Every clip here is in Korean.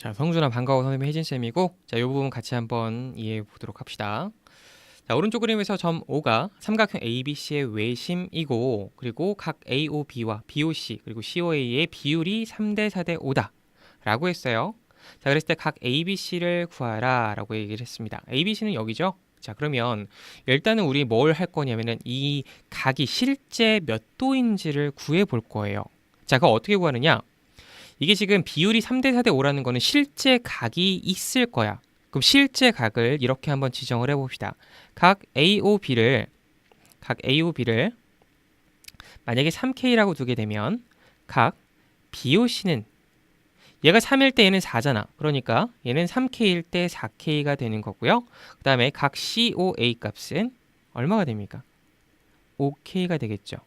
자, 성준아 반가워 선생님 혜진 쌤이고 자, 이 부분 같이 한번 이해해 보도록 합시다. 자, 오른쪽 그림에서 점 O가 삼각형 ABC의 외심이고 그리고 각 AOB와 BOC 그리고 COA의 비율이 3대 4대 5다 라고 했어요. 자, 그랬을 때 각 ABC를 구하라 라고 얘기를 했습니다. ABC는 여기죠? 자, 그러면 일단은 우리 뭘 할 거냐면은 이 각이 실제 몇 도인지를 구해 볼 거예요. 자, 그거 어떻게 구하느냐? 이게 지금 비율이 3대 4대 5라는 거는 실제 각이 있을 거야. 그럼 실제 각을 이렇게 한번 지정을 해봅시다. 각 AOB를 각 AOB를 만약에 3K라고 두게 되면 각 BOC는 얘가 3일 때 얘는 4잖아. 그러니까 얘는 3K일 때 4K가 되는 거고요. 그 다음에 각 COA 값은 얼마가 됩니까? 5K가 되겠죠.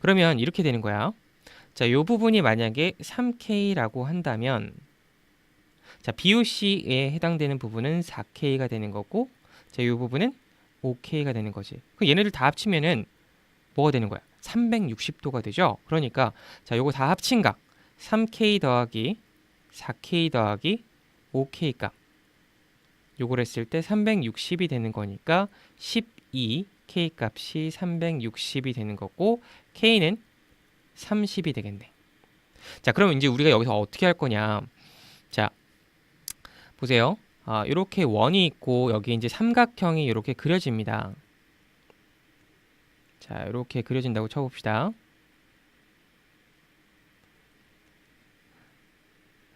그러면 이렇게 되는 거야. 자, 이 부분이 만약에 3K라고 한다면 자, BOC에 해당되는 부분은 4K가 되는 거고 자, 이 부분은 5K가 되는 거지. 그럼 얘네들 다 합치면은 뭐가 되는 거야? 360도가 되죠. 그러니까 자, 요거 다 합친 각 3K 더하기 4K 더하기 5K 값 요걸 했을 때 360이 되는 거니까 12K 값이 360이 되는 거고 K는 30이 되겠네. 자, 그럼 이제 우리가 여기서 어떻게 할 거냐? 자, 보세요. 아, 이렇게 원이 있고 여기 이제 삼각형이 이렇게 그려집니다. 자, 이렇게 그려진다고 쳐봅시다.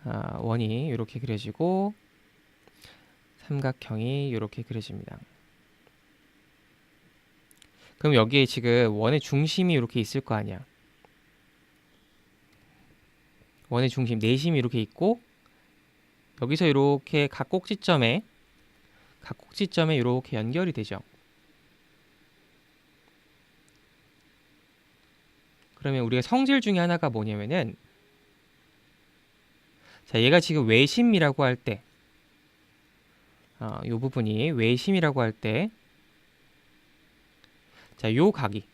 아, 원이 이렇게 그려지고 삼각형이 이렇게 그려집니다. 그럼 여기에 지금 원의 중심이 이렇게 있을 거 아니야. 원의 중심 내심이 이렇게 있고 여기서 이렇게 각 꼭지점에 각 꼭지점에 이렇게 연결이 되죠. 그러면 우리가 성질 중에 하나가 뭐냐면은 자 얘가 지금 외심이라고 할 때, 어, 요 부분이 외심이라고 할 때, 자 요 각이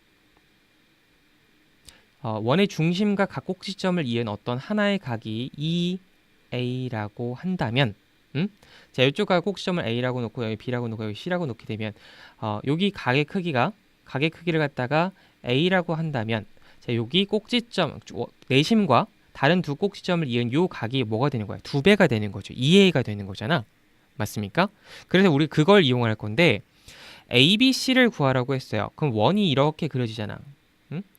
어, 원의 중심과 각 꼭지점을 이은 어떤 하나의 각이 EA라고 한다면 음? 자 이쪽 각 꼭지점을 A라고 놓고 여기 B라고 놓고 여기 C라고 놓게 되면 어, 여기 각의 크기가 각의 크기를 갖다가 A라고 한다면 자 여기 꼭지점 어, 내심과 다른 두 꼭지점을 이은 요 각이 뭐가 되는 거야? 두 배가 되는 거죠. 2A가 되는 거잖아. 맞습니까? 그래서 우리 그걸 이용할 건데 ABC를 구하라고 했어요. 그럼 원이 이렇게 그려지잖아.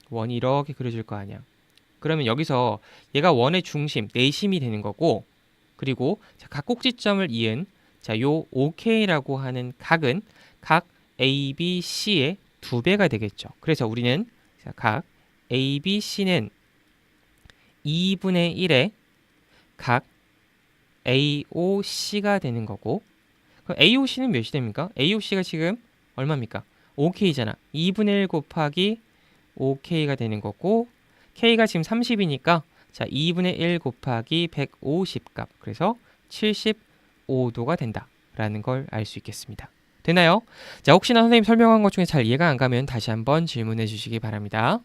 원이 이렇게 그려질 거 아니야. 그러면 여기서 얘가 원의 중심, 내심이 되는 거고 그리고 자, 각 꼭지점을 이은 자, 요 OK라고 하는 각은 각 ABC의 두 배가 되겠죠. 그래서 우리는 자, 각 ABC는 2분의 1의 각 AOC가 되는 거고 그럼 AOC는 몇이 됩니까? AOC가 지금 얼마입니까? 5K잖아. 2분의 1 곱하기 5K가 되는 거고 K가 지금 30이니까 자 2분의 1 곱하기 150 값 그래서 75도가 된다라는 걸 알 수 있겠습니다. 되나요? 자 혹시나 선생님 설명한 것 중에 잘 이해가 안 가면 다시 한번 질문해 주시기 바랍니다.